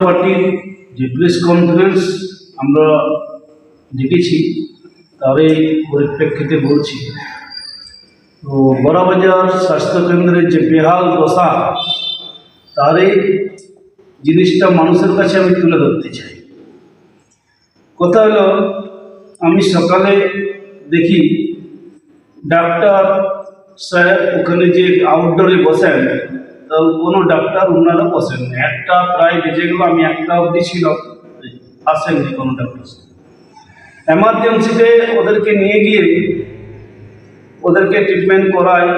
পার্টির যে press conference আমরা ডেকেছি তারই পরিপ্রেক্ষিতে বলছি। তো বড়াবাজার স্বাস্থ্যকেন্দ্রের যে বেহাল দশা, তারই জিনিসটা মানুষের কাছে আমি তুলে ধরতে চাই। কথা হলো, আমি সকালে দেখি ডাক্তার সাহেব ওখানে যে আউটডোরে বসেন কোনো ডাক্তার ওনারা বসেন একটা প্রায় বেজে গেল, আমি একটা অবধি ছিল। আসেননি কোনো ডাক্তার। এমার্জেন্সিতে ওদেরকে নিয়ে গিয়ে ওদেরকে ট্রিটমেন্ট করায়।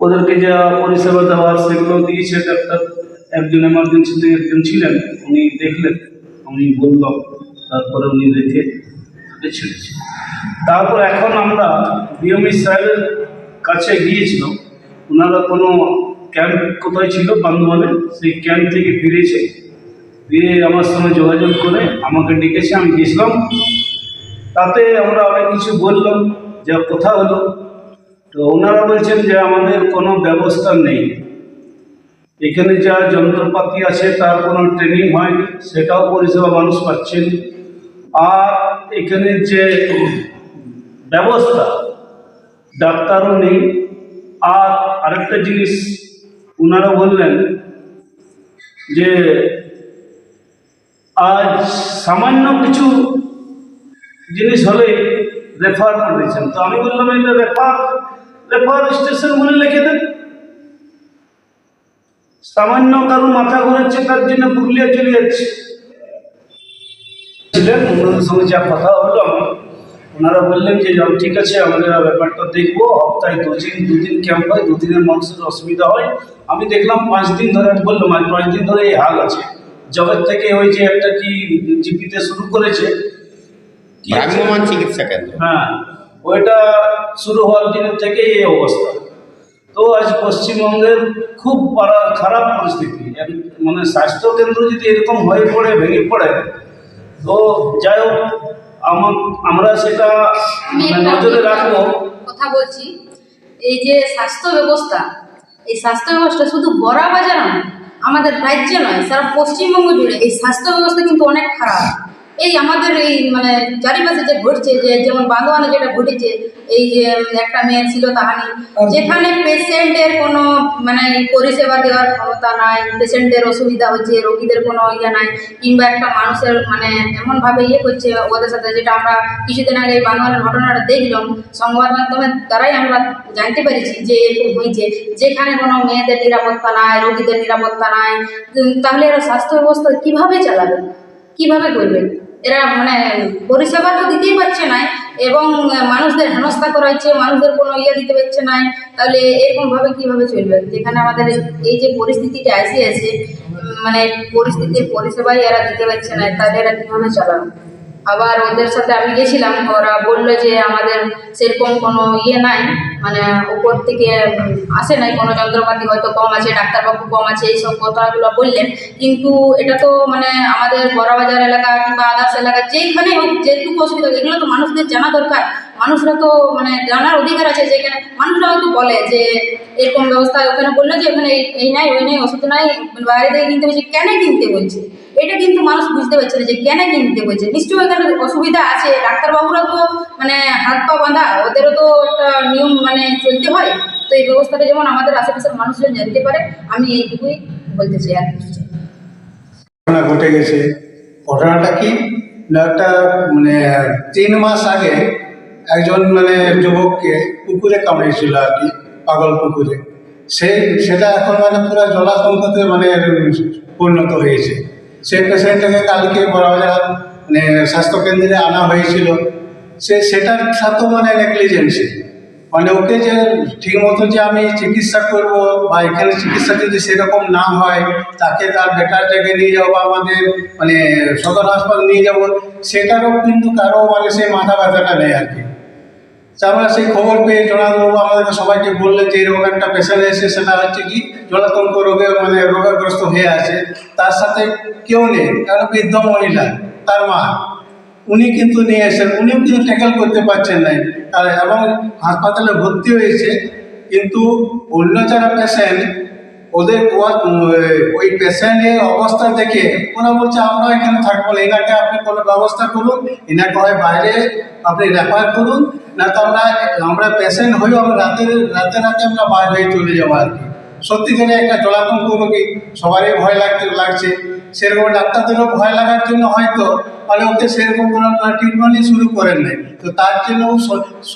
ওদেরকে যা পরিষেবা দেওয়ার সেগুলো দিয়েছে ডাক্তার। একজন এমার্জেন্সিতে একজন ছিলেন, উনি দেখলেন, উনি বললাম তারপরে উনি দেখে ছেড়েছে। তারপর এখন আমরা বিএমই সাহেবের কাছে গিয়েছিলাম। ওনারা কোনো ক্যাম্প কোথায় ছিল বান্ধবানে সেই ক্যাম্প থেকে ফিরেছে। ফিরে আমার সঙ্গে যোগাযোগ করে আমাকে ডেকেছে, আমি গেছিলাম। তাতে আমরা অনেক কিছু বললাম, যে কথা হলো। তো ওনারা বলছেন যে আমাদের কোনো ব্যবস্থা নেই। এখানে যা যন্ত্রপাতি আছে, তার কোনো ট্রেনিং হয়নি, সেটাও পরিষেবা মানুষ পাচ্ছেন। আর এখানে যে ব্যবস্থা, ডাক্তারও নেই। আর আরেকটা জিনিস ওনারা বললেন যে আজ সামান্য কিছু জিনিস হলে রেফার করে দিয়েছেন। তো আমি বললাম, এটা রেফার রেফার স্টেশন বলে লিখে দেন। সামান্য কারও মাথা ঘোরাচ্ছে তার জন্য পুরুলিয়া চলে যাচ্ছে। ছিলেন ওনাদের সঙ্গে যা কথা হলো আমার ওনারা বললেন যে ঠিক আছে আমাদের ব্যাপারটা দেখব। সপ্তাহে দুদিন দুদিন ক্যাম্প হয় দুদিনের মানুষের অসুবিধা হয়। আমি দেখলাম পাঁচ দিন ধরে বললাম আজ পাঁচ দিন ধরে এই হাল আছে। জগৎ থেকে ওই যে একটা কি জিপিতে শুরু করেছে? ভ্রাম্যমান চিকিৎসা কেন্দ্র। হ্যাঁ ওইটা শুরু হওয়ার দিনের থেকে এই অবস্থা। তো আজ পশ্চিমবঙ্গের খুব খারাপ পরিস্থিতি। মানে স্বাস্থ্য কেন্দ্র যদি এরকম হয়ে পড়ে ভেঙে পড়ে তো যাই হোক আমরা সেটা মানে নজরে রাখব। কথা বলছি এই যে স্বাস্থ্য ব্যবস্থা এই স্বাস্থ্য ব্যবস্থা শুধু বড়া বাজার নয় আমাদের রাজ্যে নয় সারা পশ্চিমবঙ্গ জুড়ে এই স্বাস্থ্য ব্যবস্থা কিন্তু অনেক খারাপ। এই আমাদের এই মানে চারিপাশে যে ঘটছে যে যেমন বান্দোয়ানে যেটা ঘটেছে এই যে একটা মেয়ে ছিল তাহানি যেখানে পেশেন্টের কোনো মানে পরিষেবা দেওয়ার ক্ষমতা নাই পেশেন্টের অসুবিধা হচ্ছে রোগীদের কোনো ইয়ে নাই কিংবা একটা মানুষের মানে এমনভাবে ইয়ে করছে ওদের সাথে যেটা আমরা কিছুদিন আগে এই বান্দোয়ানের ঘটনাটা দেখলাম সংবাদ মাধ্যমের দ্বারাই আমরা জানতে পেরেছি যে এরকম হয়েছে যেখানে কোনো মেয়েদের নিরাপত্তা নাই রোগীদের নিরাপত্তা নাই তাহলে এরা স্বাস্থ্য ব্যবস্থা কীভাবে চালাবে? কীভাবে করবে? এরা মানে পরিষেবা তো দিতেই পারছে না এবং মানুষদের হেনস্থা করাচ্ছে মানুষদের কোনো ইয়ে দিতে পারছে না তাহলে এরকমভাবে কীভাবে চলবে? যেখানে আমাদের এই যে পরিস্থিতিটা আসে আছে মানে পরিস্থিতির পরিষেবাই এরা দিতে পারছে না তাহলে এরা কীভাবে চালাবে? আবার ওদের সাথে আমি গেছিলাম, ওরা বলল যে আমাদের সেরকম কোনো ইয়ে নাই মানে উপর থেকে আসে নাই, কোনো যন্ত্রপাতি হয়তো কম আছে, ডাক্তারবাবু কম আছে, এইসব কথাগুলো বললেন। কিন্তু এটা তো মানে আমাদের বড়বাজার এলাকা কিংবা আদার্স এলাকা যেইখানে হোক, যেটুকু অসুবিধা, এগুলো তো মানুষদের জানা দরকার। মানুষরা তো মানে জানার অধিকার আছে যে এখানে, মানুষরা হয়তো বলে যে এরকম ব্যবস্থা ওখানে বলল যে ওখানে এই- নাই, ওই নাই, ওষুধ নাই, বাইরে থেকে কিনতে বলছে, কেন কিনতে বলছে? এটা কিন্তু মানুষ বুঝতে পারছে না যে কেন কিনতে বলছে। নিশ্চয়ই এখানে অসুবিধা আছে, ডাক্তারবাবুরা তো মানে হাত পা বাঁধা, ওদেরও তো একটা নিয়ম মানে চলতে হয়। তো এই ব্যবস্থাটা যেমন আমাদের আশেপাশের মানুষজন জানতে পারে, আমি এইটুকুই বলতে চাই আর কিছু ঘটনা ঘটে গেছে। ঘটনাটা কি? একটা মানে তিন মাস আগে একজন মানে যুবককে পুকুরে কামড়েছিল আর কি, পাগল পুকুরে। সে, সেটা এখন মানে পুরো জলাতঙ্কতে মানে পরিণত হয়েছে। সেই পেশেন্টটাকে কালকে বড়বাজার মানে স্বাস্থ্যকেন্দ্রে আনা হয়েছিল। সে, সেটার সাথেও মানে নেগলিজেন্সি। মানে ওকে যে ঠিক মতো যে আমি চিকিৎসা করব বা এখানে চিকিৎসা যদি সেরকম না হয়, তাকে তার বেটার জায়গায় নিয়ে যাব বা আমাদের মানে সদর হাসপাতাল নিয়ে যাব, সেটারও কিন্তু কারও মানে সেই মাথা ব্যথাটা নেই আর কি। আমরা সেই খবর পেয়ে জনাবাবু আমাদেরকে সবাইকে বললেন যে এরকম একটা পেশেন্ট এসে সেটা হচ্ছে কি জলাতঙ্ক রোগে মানে রোগাগ্রস্ত হয়ে আছে। তার সাথে কেউ নেই, কারণ বৃদ্ধ মহিলা তার মা। উনি কিন্তু নিয়ে এসেন উনিও কিন্তু ট্যাকেল করতে পারছেন নাই। এবং হাসপাতালে ভর্তি হয়েছে, কিন্তু অন্য যারা পেশেন্ট ওদের ওই পেশেন্টের অবস্থা দেখে ওরা বলছে আমরা এখানে থাকব না। এনাকে আপনি কোনো ব্যবস্থা করুন। এনাকে হয় বাইরে আপনি রেফার করুন। না তো আমরা আমরা পেশেন্ট হয়েও আমরা রাতে রাতে রাতে আমরা বাইরে হয়ে চলে যাব আর কি। সত্যিকারে একটা জলাতঙ্ক রোগী, সবারই ভয় লাগতে, লাগছে। সেরকম ডাক্তারদেরও ভয় লাগার জন্য হয়তো মানে ওকে সেরকম কোনো ট্রিটমেন্টই শুরু করেন নাই। তো তার জন্য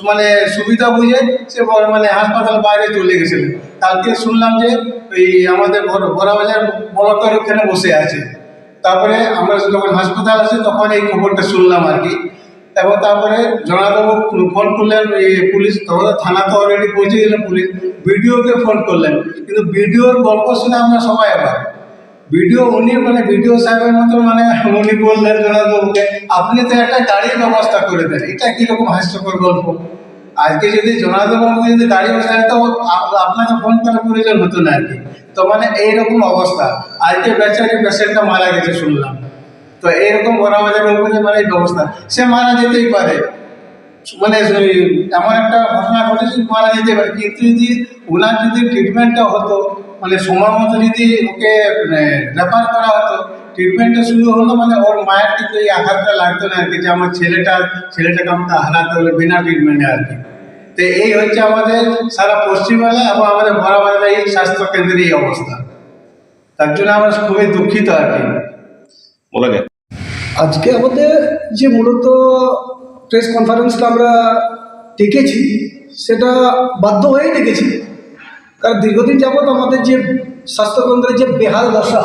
মানে সুবিধা বুঝে সে মানে হাসপাতাল বাইরে চলে গেছিলেন কালকে শুনলাম যে ওই আমাদের বড় বড়বাজার বড়কার ওখানে বসে আছে। তারপরে আমরা যখন হাসপাতাল আসি তখন এই খবরটা শুনলাম আর কি। এবং তারপরে জনাবাবু ফোন করলেন পুলিশ তখন থানা তো অলরেডি পৌঁছে গেলেন, পুলিশ বিডিওকে ফোন করলেন। কিন্তু বিডিওর গল্প শুনে আমরা সবাই আবার ভিডিও উনি মানে ভিডিও সাহেবের মতো মানে উনি বললেন জনাবাবুকে আপনি তো একটা গাড়ির ব্যবস্থা করে দেন। এটা কীরকম হাস্যকর গল্প? আজকে যদি জনাবাবু যদি গাড়ি বসে তো আপ- আপনাকে ফোন করার প্রয়োজন হতো না আর কি তো মানে এইরকম অবস্থা। আজকে বেচারি পেশেন্টটা মারা গেছে শুনলাম। তো এইরকম বড় বাজারের উপরে মানে এই ব্যবস্থা। সে মারা যেতেই পারে। মানে এমন একটা ঘটনা ঘটেছে মারা যেতে পারে। কিন্তু যদি ওনার যদি ট্রিটমেন্টটা হতো মানে সময় মতো যদি ওকে রেফার করা হতো ট্রিটমেন্টটা শুরু হলো মানে ওর মায়ের কিন্তু এই আঘাতটা লাগতো না আর কি যে আমার ছেলেটা ছেলেটাকে আমাকে হারাতে হলো বিনা ট্রিটমেন্টে আর কি। তো এই হচ্ছে আমাদের সারা পশ্চিমবাংলা এবং আমাদের বড় বাজার এই স্বাস্থ্য কেন্দ্রের এই অবস্থা। তার জন্য আমরা খুবই দুঃখিত আর কি। বলা যায়। আজকে আমাদের যে মূলত প্রেস কনফারেন্সটা আমরা ডেকেছি সেটা বাধ্য হয়েই ডেকেছি। কারণ দীর্ঘদিন যাবৎ আমাদের যে স্বাস্থ্যকেন্দ্রের যে বেহাল দশা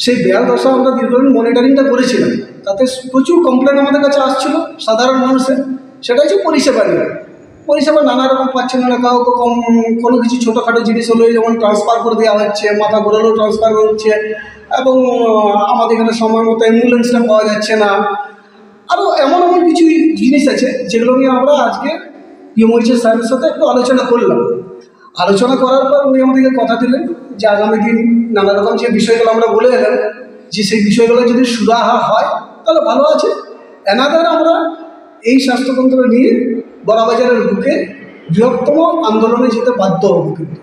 সেই বেহাল দশা আমরা দীর্ঘদিন মনিটরিংটা করেছিলাম। তাতে প্রচুর কমপ্লেন আমাদের কাছে আসছিল সাধারণ মানুষের। সেটা হচ্ছে পরিষেবা নিয়ে। পরিষেবা নানা রকম পাচ্ছে না কাউকে কম, কোনো কিছু ছোটোখাটো জিনিস হলে যেমন ট্রান্সফার করে দেওয়া হচ্ছে, মাথা ঘোরালেও ট্রান্সফার হচ্ছে এবং আমাদের এখানে সময় মতো অ্যাম্বুলেন্সটা পাওয়া যাচ্ছে না। আরও এমন এমন কিছু জিনিস আছে যেগুলো নিয়ে আমরা আজকে পিএমওইচের স্যারের সাথে একটু আলোচনা করলাম। আলোচনা করার পর উনি আমাদেরকে কথা দিলেন। যে আগামী দিন নানা রকম যে বিষয়গুলো আমরা বলে এলাম, যে সেই বিষয়গুলো যদি সুরাহা হয়, তাহলে ভালো আছে। এনাদার আমরা এই স্বাস্থ্যতন্ত্র নিয়ে বড়াবাজারের বুকে বৃহত্তম আন্দোলনে যেতে বাধ্য হব কিন্তু।